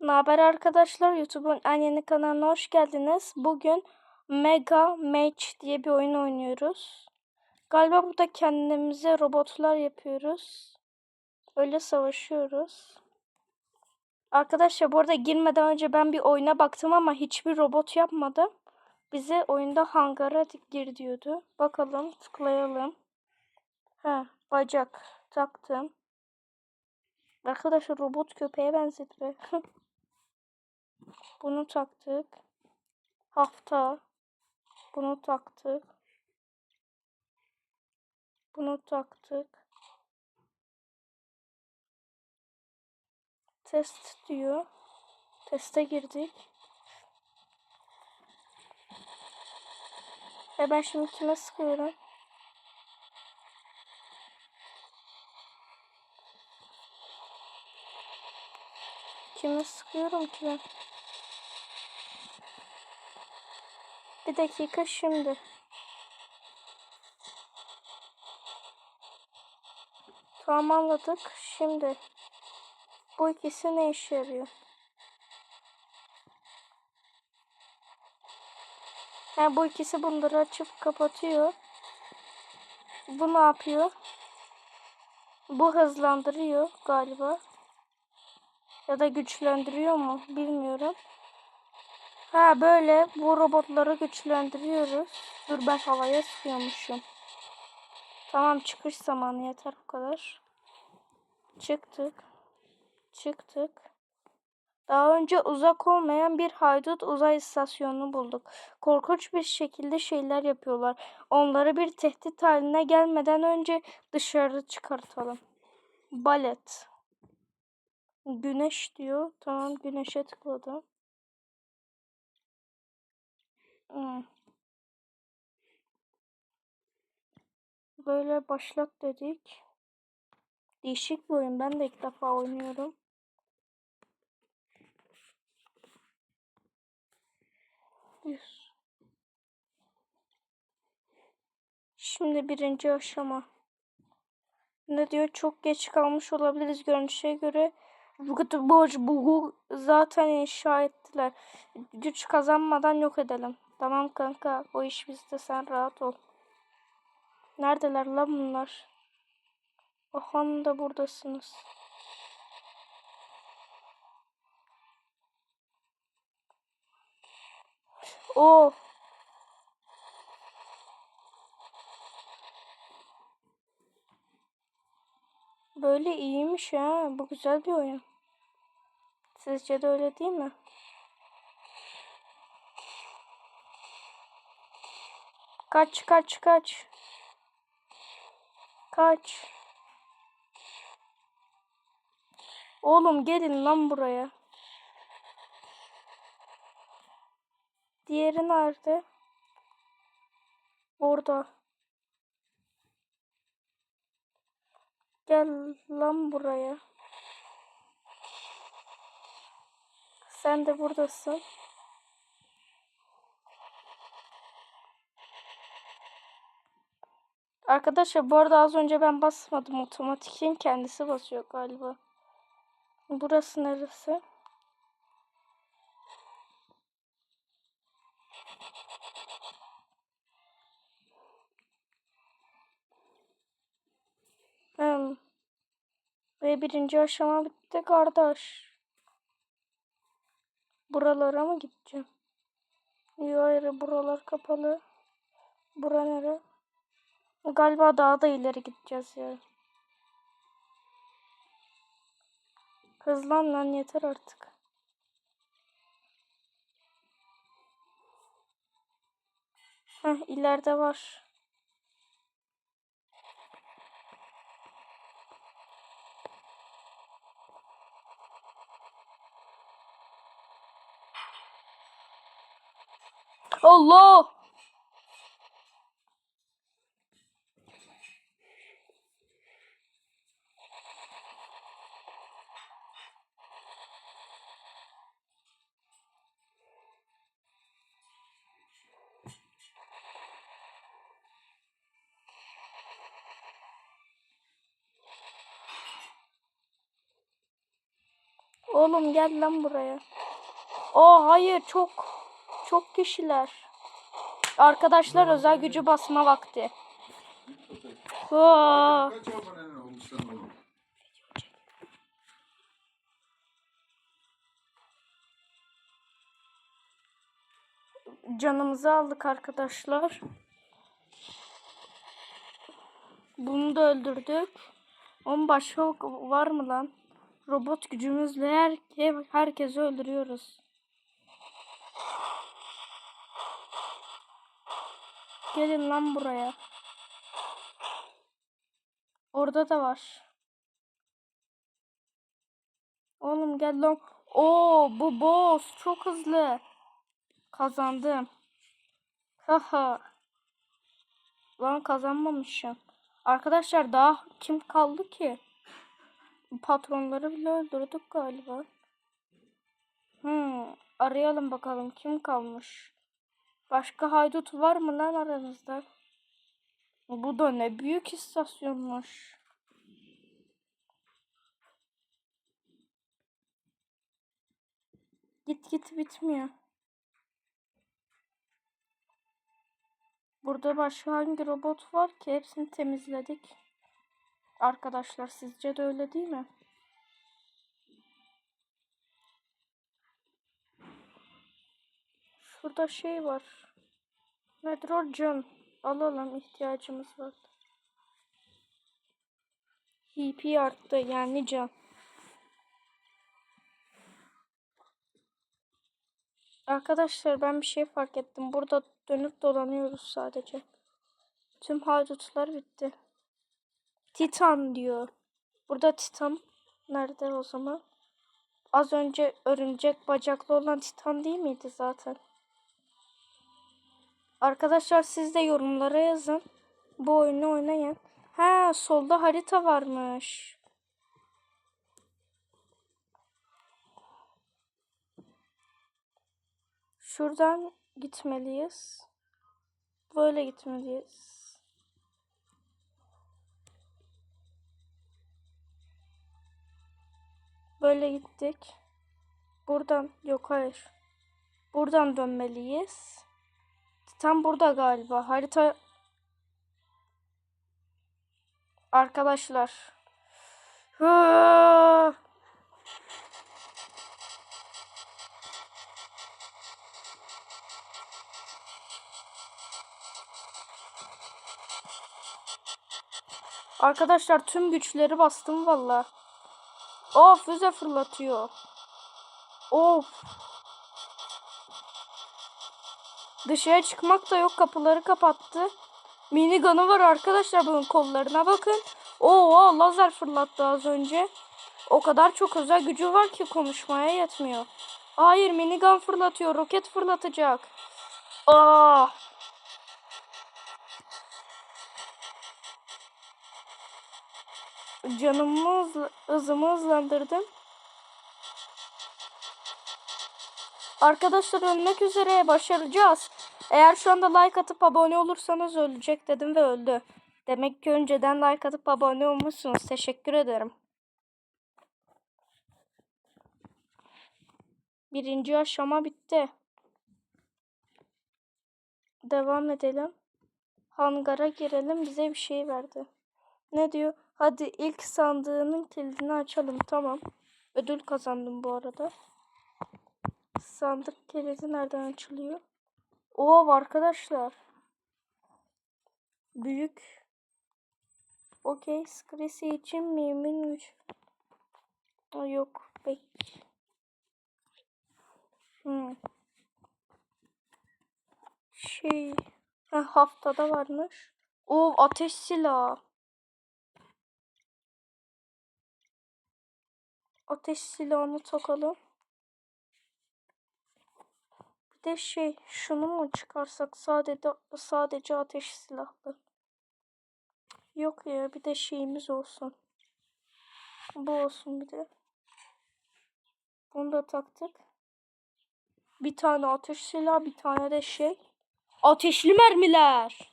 Ne haber arkadaşlar? YouTube'un en yeni kanalına hoş geldiniz. Bugün Mega Match diye bir oyun oynuyoruz. Galiba burada kendimize robotlar yapıyoruz. Öyle savaşıyoruz. Arkadaşlar bu arada girmeden önce ben bir oyuna baktım ama hiçbir robot yapmadım. Bize oyunda hangara gir diyordu. Bakalım tıklayalım. Ha bacak taktım. Arkadaşlar robot köpeğe benzedi. Bunu taktık. Hafta. Bunu taktık. Bunu taktık. Test diyor. Teste girdik. Ve ben şimdi kime sıkıyorum? Kime sıkıyorum ki ben? Bir dakika şimdi. Tamam anladık. Şimdi bu ikisi ne işe yarıyor? Ha, bu ikisi bunları açıp kapatıyor. Bu ne yapıyor? Bu hızlandırıyor galiba. Ya da güçlendiriyor mu bilmiyorum. Ha böyle bu robotları güçlendiriyoruz. Dur ben havaya sıkıyormuşum. Tamam çıkış zamanı yeter bu kadar. Çıktık. Çıktık. Daha önce uzak olmayan bir haydut uzay istasyonunu bulduk. Korkunç bir şekilde şeyler yapıyorlar. Onları bir tehdit haline gelmeden önce dışarı çıkartalım. Balet. Güneş diyor. Tamam güneşe tıkladım. Böyle başlat dedik. Değişik bir oyun. Ben de ilk defa oynuyorum. Şimdi birinci aşama. Ne diyor? Çok geç kalmış olabiliriz görünüşe göre. Bu zaten inşa ettiler. Güç kazanmadan yok edelim. Tamam kanka o iş bizde sen rahat ol. Neredeler lan bunlar? Ohan da buradasınız. O. Böyle iyiymiş ha. Bu güzel bir oyun. Sizce de öyle değil mi? Kaç kaç kaç. Kaç. Oğlum gelin lan buraya. Diğeri nerede? Orada. Gel lan buraya. Sen de buradasın. Arkadaşlar bu arada az önce ben basmadım. Otomatikin kendisi basıyor galiba. Burası neresi? Hmm. Ve birinci aşama bitti kardeş. Buralara mı gideceğim? Yok hayır buralar kapalı. Bura nere? Galiba daha da ileri gideceğiz ya. Hızlan lan yeter artık. Heh ileride var. Allah. Oğlum gel lan buraya. Aa hayır çok çok kişiler. Arkadaşlar özel gücü basma vakti. Oğlum? canımızı aldık arkadaşlar. Bunu da öldürdük. Onun başka var mı lan? Robot gücümüzle her, herkesi öldürüyoruz. Gelin lan buraya. Orada da var. Oğlum gel lan. Oo bu boss çok hızlı. Kazandım. Haha. Lan kazanmamışım. Arkadaşlar daha kim kaldı ki? Patronları bile öldürdük galiba. Hmm, arayalım bakalım kim kalmış. Başka haydut var mı lan aranızda? Bu da ne büyük istasyonmuş. Git git bitmiyor. Burada başka hangi robot var ki? Hepsini temizledik. Arkadaşlar sizce de öyle değil mi? Şurada şey var. Nedir o can? Alalım ihtiyacımız var. HP arttı yani can. Arkadaşlar ben bir şey fark ettim. Burada dönüp dolanıyoruz sadece. Tüm haydutlar bitti. Titan diyor. Burada Titan nerede o zaman? Az önce örümcek bacaklı olan Titan değil miydi zaten? Arkadaşlar siz de yorumlara yazın. Bu oyunu oynayın. Ha solda harita varmış. Şuradan gitmeliyiz. Böyle gitmeliyiz. Böyle gittik. Buradan yok hayır. Buradan dönmeliyiz. Tam burada galiba. Harita Arkadaşlar. Arkadaşlar tüm güçleri bastım valla. Of füze fırlatıyor. Of. Dışarı çıkmak da yok kapıları kapattı. Minigun'u var arkadaşlar bunun kollarına bakın. Oo lazer fırlattı az önce. O kadar çok özel gücü var ki konuşmaya yetmiyor. Hayır minigun fırlatıyor roket fırlatacak. Aa. Canımı hızlı, hızımı hızlandırdım. Arkadaşlar ölmek üzere başaracağız. Eğer şu anda like atıp abone olursanız ölecek dedim ve öldü. Demek ki önceden like atıp abone olmuşsunuz. Teşekkür ederim. Birinci aşama bitti. Devam edelim. Hangara girelim. Bize bir şey verdi. Ne diyor? Hadi ilk sandığının kilidini açalım. Tamam. Ödül kazandım bu arada. Sandık kilidi nereden açılıyor? Oo arkadaşlar. Büyük. Okey. Skrisi için mümin güç. Yok. Bek. Hmm. Şey. Ha, haftada varmış. O ateş silahı. Ateş silahını takalım. Bir de şey şunu mu çıkarsak sadece sadece ateş silahlı. Yok ya bir de şeyimiz olsun. Bu olsun bir de. Bunu da taktık. Bir tane ateş silahı bir tane de şey. Ateşli mermiler.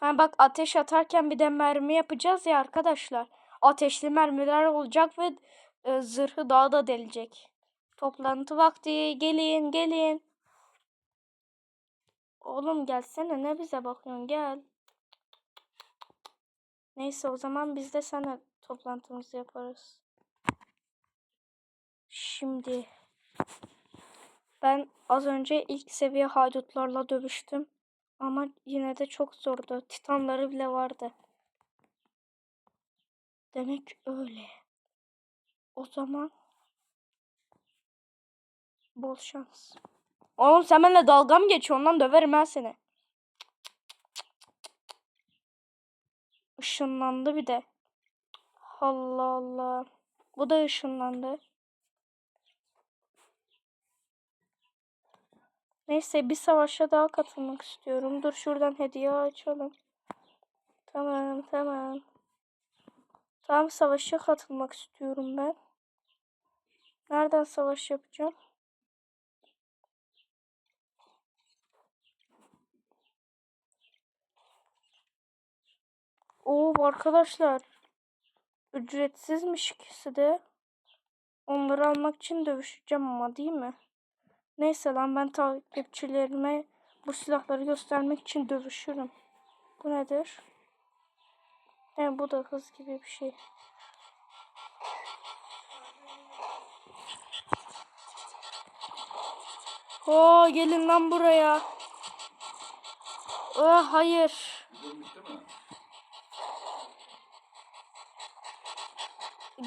Ha bak ateş atarken bir de mermi yapacağız ya arkadaşlar. Ateşli mermiler olacak ve e, zırhı daha da delecek. Toplantı vakti. Gelin gelin. Oğlum gelsene ne bize bakıyorsun gel. Neyse o zaman biz de sana toplantımızı yaparız. Şimdi ben az önce ilk seviye haydutlarla dövüştüm. Ama yine de çok zordu. Titanları bile vardı. Demek öyle. O zaman bol şans. Oğlum sen benimle dalga mı geçiyorsun lan? Döverim ben seni. Işınlandı bir de. Allah Allah. Bu da ışınlandı. Neyse bir savaşa daha katılmak istiyorum. Dur şuradan hediye açalım. Tamam tamam. Tamam savaşa katılmak istiyorum ben. Nereden savaş yapacağım? Oo arkadaşlar. Ücretsizmiş ikisi de. Onları almak için dövüşeceğim ama değil mi? Neyse lan ben takipçilerime bu silahları göstermek için dövüşürüm. Bu nedir? He bu da hız gibi bir şey. Oo gelin lan buraya. Oh hayır.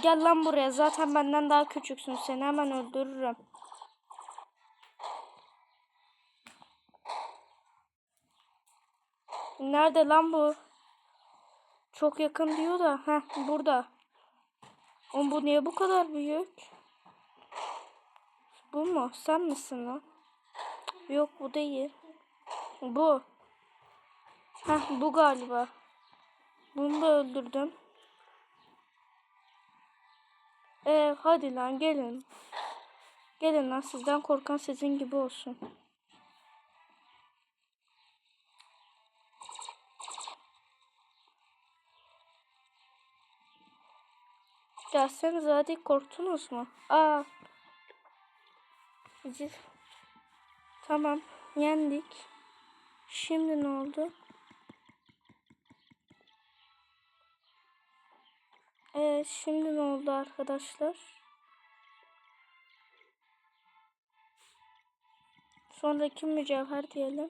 Gel lan buraya. Zaten benden daha küçüksün. Seni hemen öldürürüm. Nerede lan bu? Çok yakın diyor da. Heh burada. Oğlum bu niye bu kadar büyük? Bu mu? Sen misin lan? Yok bu değil. Bu. Heh bu galiba. Bunu da öldürdüm. Ee, hadi lan gelin. Gelin lan sizden korkan sizin gibi olsun. Gelsenize hadi korktunuz mu? Aa. Tamam yendik. Şimdi ne oldu? Evet şimdi ne oldu arkadaşlar? Sonraki mücevher diyelim.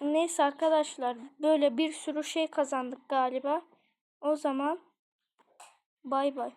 Neyse arkadaşlar böyle bir sürü şey kazandık galiba. O zaman bay bay.